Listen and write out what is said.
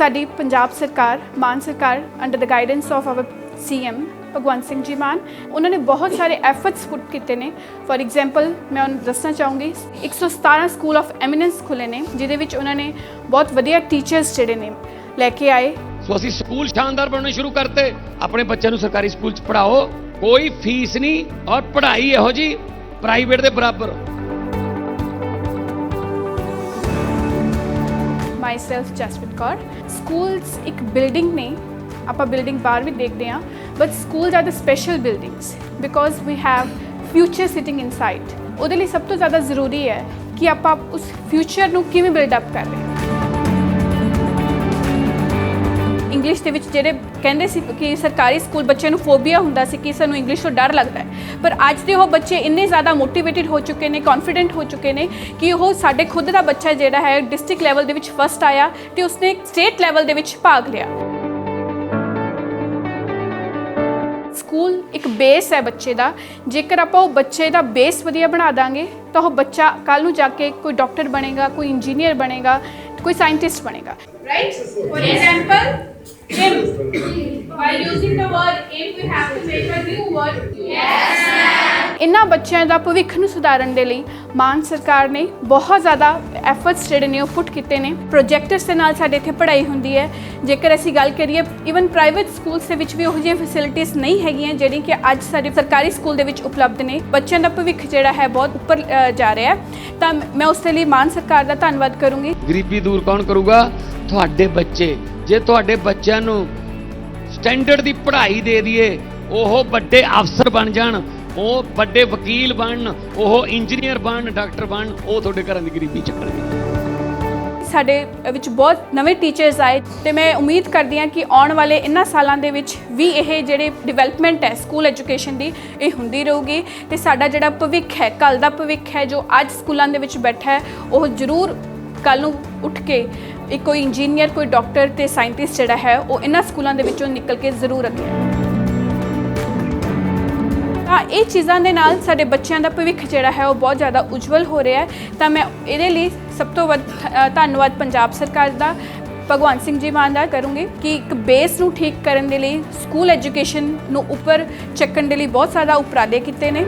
ਸਾਡੀ ਪੰਜਾਬ ਸਰਕਾਰ, ਮਾਨ ਸਰਕਾਰ under the guidance of our CM Bhagwant Singh ji Mann, ਉਹਨਾਂ ਨੇ ਬਹੁਤ ਸਾਰੇ ਐਫਰਟਸ ਪੁੱਟ ਕੀਤੇ ਨੇ। ਫॉर ਐਗਜ਼ਾਮਪਲ ਮੈਂ ਉਹਨਾਂ ਦੱਸਣਾ ਚਾਹੂੰਗੀ 117 ਸਕੂਲ ਆਫ ਐਮੀਨੈਂਸ ਖੁੱਲੇ ਨੇ, ਜਿਹਦੇ ਵਿੱਚ ਉਹਨਾਂ ਨੇ ਬਹੁਤ ਵਧੀਆ ਟੀਚਰਸ ਜਿਹੜੇ ਨੇ ਲੈ ਕੇ ਆਏ। ਸੋ ਅਸੀਂ ਸਕੂਲ ਸ਼ਾਨਦਾਰ ਬਣਾਉਣੇ ਸ਼ੁਰੂ ਕਰਤੇ। ਆਪਣੇ ਬੱਚਿਆਂ ਨੂੰ ਸਰਕਾਰੀ ਸਕੂਲ 'ਚ ਪੜਾਓ ਕੋਈ ਫੀਸ ਨਹੀਂ ਔਰ ਪੜ੍ਹਾਈ ਇਹੋ ਜੀ ਪ੍ਰਾਈਵੇਟ ਦੇ ਬਰਾਬਰ। ਮਾਈਸੈਲਫ ਜਸਪ੍ਰੀਤ ਕੌਰ ਸਕੂਲਸ ਇੱਕ ਬਿਲਡਿੰਗ ਨੇ, ਆਪਾਂ ਬਿਲਡਿੰਗ ਬਾਹਰ ਵੀ ਦੇਖਦੇ ਹਾਂ but schools are the special buildings because we have future sitting inside ਉਹਦੇ ਲਈ ਸਭ ਤੋਂ ਜ਼ਿਆਦਾ ਜ਼ਰੂਰੀ ਹੈ ਕਿ ਆਪਾਂ ਉਸ ਫਿਊਚਰ ਨੂੰ ਕਿਵੇਂ ਬਿਲਡ ਅਪ ਕਰ ਰਹੇ ਇੰਗਲਿਸ਼ ਦੇ ਵਿੱਚ ਜਿਹੜੇ ਕਹਿੰਦੇ ਸੀ ਕਿ ਸਰਕਾਰੀ ਸਕੂਲ ਬੱਚਿਆਂ ਨੂੰ ਫੋਬੀਆ ਹੁੰਦਾ ਸੀ, ਕਿ ਸਾਨੂੰ ਇੰਗਲਿਸ਼ ਤੋਂ ਡਰ ਲੱਗਦਾ ਹੈ। ਪਰ ਅੱਜ ਦੇ ਉਹ ਬੱਚੇ ਇੰਨੇ ਜ਼ਿਆਦਾ ਮੋਟੀਵੇਟਿਡ ਹੋ ਚੁੱਕੇ ਨੇ ਕੌਨਫੀਡੈਂਟ ਹੋ ਚੁੱਕੇ ਨੇ ਕਿ ਉਹ ਸਾਡੇ ਖੁਦ ਦਾ ਬੱਚਾ ਜਿਹੜਾ ਹੈ ਡਿਸਟ੍ਰਿਕਟ ਲੈਵਲ ਦੇ ਵਿੱਚ ਫਸਟ ਆਇਆ ਤੇ ਉਸਨੇ ਸਟੇਟ ਲੈਵਲ ਦੇ ਵਿੱਚ ਭਾਗ ਲਿਆ। ਸਕੂਲ ਇੱਕ ਬੇਸ ਹੈ ਬੱਚੇ ਦਾ। ਜੇਕਰ ਆਪਾਂ ਉਹ ਬੱਚੇ ਦਾ ਬੇਸ ਵਧੀਆ ਬਣਾ ਦਾਂਗੇ, ਤਾਂ ਉਹ ਬੱਚਾ ਕੱਲ ਨੂੰ ਜਾ ਕੇ ਕੋਈ ਡਾਕਟਰ ਬਣੇਗਾ, ਕੋਈ ਇੰਜੀਨੀਅਰ ਬਣੇਗਾ, ਕੋਈ ਸਾਇੰਟਿਸਟ ਬਣੇਗਾ। Right? For example him by using the word if we have to make a new word. Yes. ਇਨ੍ਹਾਂ ਬੱਚਿਆਂ ਦਾ ਭਵਿੱਖ ਨੂੰ ਸੁਧਾਰਨ ਦੇ ਲਈ ਮਾਨ ਸਰਕਾਰ ਨੇ ਬਹੁਤ ਜ਼ਿਆਦਾ ਐਫਰਟਸ ਜਿਹੜੇ ਨੇ ਉਹ ਪੁੱਟ ਕੀਤੇ ਨੇ। ਪ੍ਰੋਜੈਕਟਰਸ ਦੇ ਨਾਲ ਸਾਡੇ ਇੱਥੇ ਪੜ੍ਹਾਈ ਹੁੰਦੀ ਹੈ। ਜੇਕਰ ਅਸੀਂ ਗੱਲ ਕਰੀਏ ਇਵਨ ਪ੍ਰਾਈਵੇਟ ਸਕੂਲਸ ਦੇ ਵਿੱਚ ਵੀ ਉਹੋ ਜਿਹੀਆਂ ਫੈਸਿਲਿਟੀਆਂ ਨਹੀਂ ਹੈਗੀਆਂ ਜਿਹੜੀਆਂ ਕਿ ਅੱਜ ਸਾਡੇ ਸਰਕਾਰੀ ਸਕੂਲ ਦੇ ਵਿੱਚ ਉਪਲਬਧ ਨੇ। ਬੱਚਿਆਂ ਦਾ ਭਵਿੱਖ ਜਿਹੜਾ ਹੈ ਬਹੁਤ ਉੱਪਰ ਅ, ਜਾ ਰਿਹਾ ਹੈ। ਤਾਂ ਮੈਂ ਉਸ ਦੇ ਲਈ ਮਾਨ ਸਰਕਾਰ ਦਾ ਧੰਨਵਾਦ ਕਰੂੰਗੀ। ਗਰੀਬੀ ਦੂਰ ਕੌਣ ਕਰੂਗਾ? ਤੁਹਾਡੇ ਬੱਚੇ। ਜੇ ਤੁਹਾਡੇ ਬੱਚਿਆਂ ਨੂੰ ਸਟੈਂਡਰਡ ਦੀ ਪੜ੍ਹਾਈ ਦੇ ਦਈਏ, ਉਹ ਵੱਡੇ ਅਫਸਰ ਬਣ ਜਾਣ, ਉਹ ਵੱਡੇ ਵਕੀਲ ਬਣਨ ਉਹ ਇੰਜੀਨੀਅਰ ਬਣਨ ਡਾਕਟਰ ਬਣਨ ਉਹ ਤੁਹਾਡੇ ਘਰਾਂ ਦੀ ਗਰੀਬੀ ਚੱਕਣਗੇ ਸਾਡੇ ਵਿੱਚ ਬਹੁਤ ਨਵੇਂ ਟੀਚਰਸ ਆਏ ਤੇ ਮੈਂ ਉਮੀਦ ਕਰਦੀ ਹਾਂ ਕਿ ਆਉਣ ਵਾਲੇ ਇਨ੍ਹਾਂ ਸਾਲਾਂ ਦੇ ਵਿੱਚ ਵੀ ਇਹ ਜਿਹੜੇ ਡਿਵੈਲਪਮੈਂਟ ਹੈ ਸਕੂਲ ਐਜੂਕੇਸ਼ਨ ਦੀ, ਇਹ ਹੁੰਦੀ ਰਹੂਗੀ ਤੇ ਸਾਡਾ ਜਿਹੜਾ ਭਵਿੱਖ ਹੈ ਕੱਲ ਦਾ ਭਵਿੱਖ ਹੈ, ਜੋ ਅੱਜ ਸਕੂਲਾਂ ਦੇ ਵਿੱਚ ਬੈਠਾ ਹੈ, ਉਹ ਜ਼ਰੂਰ ਕੱਲ ਨੂੰ ਉੱਠ ਕੇ ਇੱਕ ਕੋਈ ਇੰਜੀਨੀਅਰ, ਕੋਈ ਡਾਕਟਰ ਤੇ ਸਾਇੰਟਿਸਟ ਜਿਹੜਾ ਹੈ, ਉਹ ਇਹਨਾਂ ਸਕੂਲਾਂ ਦੇ ਵਿੱਚੋਂ ਨਿਕਲ ਕੇ ਜ਼ਰੂਰ ਅੱਗੇ ਆਏ। ਤਾਂ ਇਹ ਚੀਜ਼ਾਂ ਦੇ ਨਾਲ ਸਾਡੇ ਬੱਚਿਆਂ ਦਾ ਭਵਿੱਖ ਜਿਹੜਾ ਹੈ, ਉਹ ਬਹੁਤ ਜ਼ਿਆਦਾ ਉਜਵਲ ਹੋ ਰਿਹਾ ਹੈ। ਤਾਂ ਮੈਂ ਇਹਦੇ ਲਈ ਸਭ ਤੋਂ ਵੱਧ ਧੰਨਵਾਦ ਪੰਜਾਬ ਸਰਕਾਰ ਦਾ ਭਗਵੰਤ ਸਿੰਘ ਜੀ ਮਾਨ ਦਾ ਕਰੂੰਗੀ ਕਿ ਇੱਕ ਬੇਸ ਨੂੰ ਠੀਕ ਕਰਨ ਦੇ ਲਈ ਸਕੂਲ ਐਜੂਕੇਸ਼ਨ ਨੂੰ ਉੱਪਰ ਚੱਕਣ ਦੇ ਲਈ ਬਹੁਤ ਜ਼ਿਆਦਾ ਉਪਰਾਲੇ ਕੀਤੇ ਨੇ।